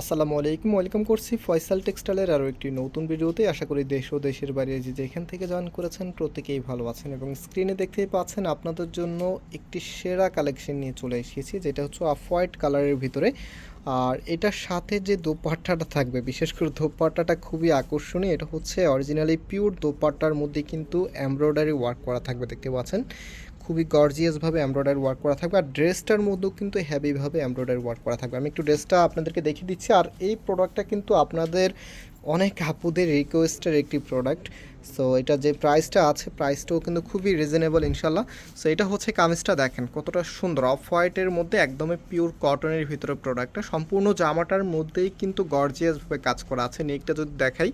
আসসালামু আলাইকুম, ওয়েলকাম করছি ফয়সাল টেক্সটাইলের আরও একটি নতুন ভিডিওতে। আশা করি দেশ ও দেশের বাইরে যে যেখান থেকে জয়েন করেছেন প্রত্যেকেই ভালো আছেন এবং স্ক্রিনে দেখতেই পাচ্ছেন আপনাদের জন্য একটি সেরা কালেকশন নিয়ে চলে এসেছি, যেটা হচ্ছে অফ হোয়াইট কালারের ভিতরে। আর এটার সাথে যে দোপাট্টাটা থাকবে, বিশেষ করে দোপাট্টাটা খুবই আকর্ষণীয়, এটা হচ্ছে অরিজিনালি পিওর দোপাট্টার মধ্যে কিন্তু এমব্রয়ডারি ওয়ার্ক করা থাকবে, দেখতে পাচ্ছেন? খুবই গর্জিয়াসভাবে এমব্রয়ডারি ওয়ার্ক করা থাকবে, আর ড্রেসটার মধ্যেও কিন্তু হ্যাভিভাবে এমব্রয়ডারি ওয়ার্ক করা থাকবে। আমি একটু ড্রেসটা আপনাদেরকে দেখিয়ে দিচ্ছি, আর এই প্রোডাক্টটা কিন্তু আপনাদের অনেক আপুদের রিকোয়েস্টের একটি প্রোডাক্ট সো এটা যে প্রাইসটা আছে প্রাইসটাও কিন্তু খুবই রিজনেবল ইনশাল্লাহ সো এটা হচ্ছে কামিজটা দেখেন, কতটা সুন্দর। অফ হোয়াইটের মধ্যে একদমই পিওর কটনের ভিতরে প্রোডাক্টটা সম্পূর্ণ জামাটার মধ্যেই কিন্তু গর্জিয়াসভাবে কাজ করা আছে। নেকটা যদি দেখাই,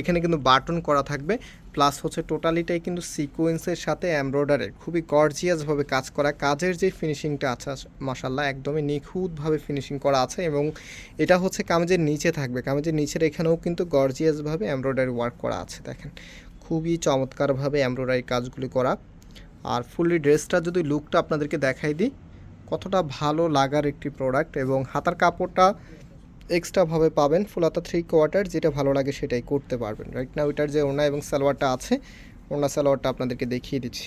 এখানে কিন্তু বাটন করা থাকবে। প্লাস হচ্ছে টোটালিটাই কিন্তু সিকোয়েন্সের সাথে এমব্রয়ডারির খুবই গর্জিয়াসভাবে কাজ করা। কাজের যে ফিনিশিংটা আছে মাসাল্লাহ একদমই নিখুঁতভাবে ফিনিশিং করা আছে এবং এটা হচ্ছে কামিজের নিচে থাকবে। কামিজের নিচের এখানেও কিন্তু গর্জিয়াসভাবে এমব্রয়ডারি ওয়ার্ক করা আছে, দেখেন। খুবই চমৎকারভাবে এমব্রয়ডারি কাজগুলি করা। আর ফুললি ড্রেসটা যদি লুকটা আপনাদেরকে দেখাই দিই, কতটা ভালো লাগার একটি প্রোডাক্ট এবং হাতার কাপড়টা এক্সট্রাভাবে পাবেন, ফুল হাতা থ্রি কোয়ার্টার যেটা ভালো লাগে সেটাই করতে পারবেন। রাইট না ওইটার যে ওনা এবং সালোয়ারটা আছে ওনা সালোয়ারটা আপনাদেরকে দেখিয়ে দিচ্ছি।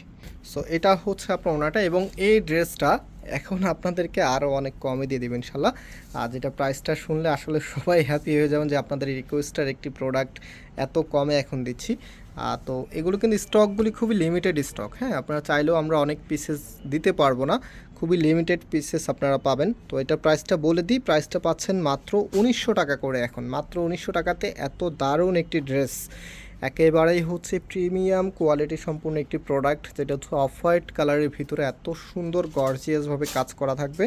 সো এটা হচ্ছে আপনার ওনাটা এবং এই ড্রেসটা এখন আপনাদেরকে আরও অনেক কমে দিয়ে দেবেন ইনশাল্লাহ। আর যেটা প্রাইসটা শুনলে আসলে সবাই হ্যাপি হয়ে যাবেন যে আপনাদের রিকোয়েস্টার একটি প্রোডাক্ট এত কমে এখন দিচ্ছি। তো এগুলো কিন্তু স্টকগুলি খুবই লিমিটেড স্টক হ্যাঁ? আপনারা চাইলেও আমরা অনেক পিসেস দিতে পারব না। খুবই লিমিটেড পিসেস আপনারা পাবেন। তো এটা প্রাইসটা বলে দিই প্রাইসটা পাচ্ছেন মাত্র উনিশশো টাকা করে এখন। মাত্র উনিশশো টাকাতে এত দারুণ একটি ড্রেস একেবারেই হচ্ছে প্রিমিয়াম কোয়ালিটি সম্পূর্ণ একটি প্রোডাক্ট যেটা হচ্ছে অফ হোয়াইট কালারের ভিতরে এত সুন্দর গর্জিয়াসভাবে কাজ করা থাকবে।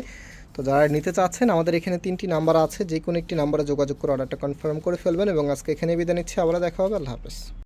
তো যারা নিতে চাচ্ছেন, আমাদের এখানে তিনটি নাম্বার আছে যে কোনো একটি নাম্বারে যোগাযোগ করে অর্ডারটা কনফার্ম করে ফেলবেন। এবং আজকে এখানে বিদায় নিচ্ছি আবার দেখা হবে, আল্লাহ হাফেজ।